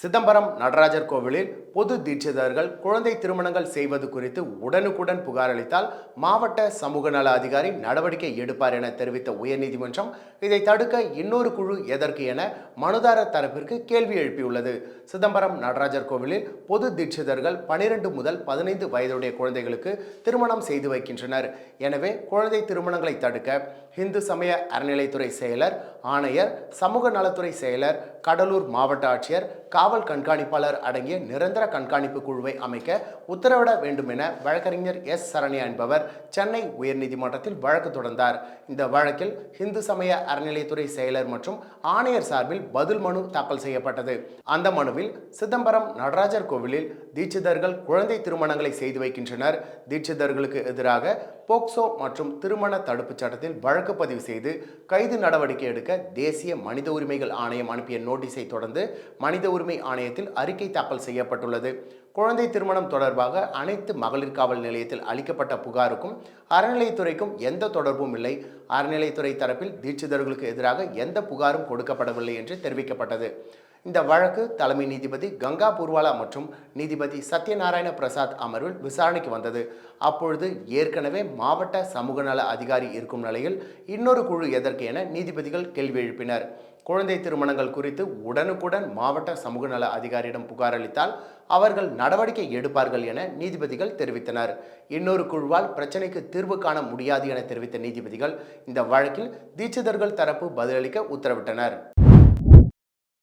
Chidambaram Natarajar கோவிலில் பொது தீட்சிதர்கள் குழந்தை திருமணங்கள் செய்வது குறித்து உடனுக்குடன் புகார் அளித்தால் மாவட்ட சமூக நல அதிகாரி நடவடிக்கை எடுப்பார் என தெரிவித்த உயர்நீதிமன்றம் இதை தடுக்க இன்னொரு குழு எதற்கு என மனுதாரர் தரப்பிற்கு கேள்வி எழுப்பியுள்ளது. சிதம்பரம் நடராஜர் கோவிலில் பொது தீட்சிதர்கள் பனிரெண்டு முதல் பதினைந்து வயதுடைய குழந்தைகளுக்கு திருமணம் செய்து வைக்கின்றனர். எனவே குழந்தை திருமணங்களை தடுக்க இந்து சமய அறநிலைத்துறை செயலர் ஆணையர் சமூக நலத்துறை செயலர் கடலூர் மாவட்ட ஆட்சியர் காவல் கண்காணிப்பாளர் அடங்கிய நிரந்தர கண்காணிப்பு குழுவை அமைக்க உத்தரவிட வேண்டும் என வழக்கறிஞர் எஸ். சரண்யா என்பவர் சென்னை உயர்நீதிமன்றத்தில் வழக்கு தொடர்ந்தார். இந்த வழக்கில் இந்து சமய அறநிலையத்துறை செயலர் மற்றும் ஆணையர் சார்பில் பதில் மனு தாக்கல் செய்யப்பட்டது. அந்த மனுவில் சிதம்பரம் நடராஜர் கோவிலில் தீட்சிதர்கள் குழந்தை திருமணங்களை செய்து வைக்கின்றனர். தீட்சிதர்களுக்கு எதிராக போக்சோ மற்றும் திருமண தடுப்புச் சட்டத்தில் வழக்கு பதிவு செய்து கைது நடவடிக்கை எடுக்க தேசிய மனித உரிமைகள் ஆணையம் அனுப்பிய நோட்டீஸை தொடர்ந்து மனித உரிமை ஆணையத்தில் அறிக்கை தாக்கல் செய்யப்பட்டுள்ளது. குழந்தை திருமணம் தொடர்பாக அனைத்து மகளிர் காவல் நிலையத்தில் அளிக்கப்பட்ட புகாருக்கும் அறநிலைத்துறைக்கும் எந்த தொடர்பும் இல்லை. அறநிலைத்துறை தரப்பில் தீட்சிதர்களுக்கு எதிராக எந்த புகாரும் கொடுக்கப்படவில்லை என்று தெரிவிக்கப்பட்டது. இந்த வழக்கு தலைமை நீதிபதி கங்கா பூர்வாலா மற்றும் நீதிபதி சத்யநாராயண பிரசாத் அமர்வில் விசாரணைக்கு வந்தது. அப்பொழுது ஏற்கனவே மாவட்ட சமூக நல அதிகாரி இருக்கும் நிலையில் இன்னொரு குழு எதற்கு என நீதிபதிகள் கேள்வி எழுப்பினர். குழந்தை திருமணங்கள் குறித்து உடனுக்குடன் மாவட்ட சமூக நல அதிகாரியிடம் புகார் அளித்தால் அவர்கள் நடவடிக்கை எடுப்பார்கள் என நீதிபதிகள் தெரிவித்தனர். இன்னொரு குழுவால் பிரச்சனைக்கு தீர்வு காண முடியாது என தெரிவித்த நீதிபதிகள் இந்த வழக்கில் தீட்சிதர்கள் தரப்பு பதிலளிக்க உத்தரவிட்டனர்.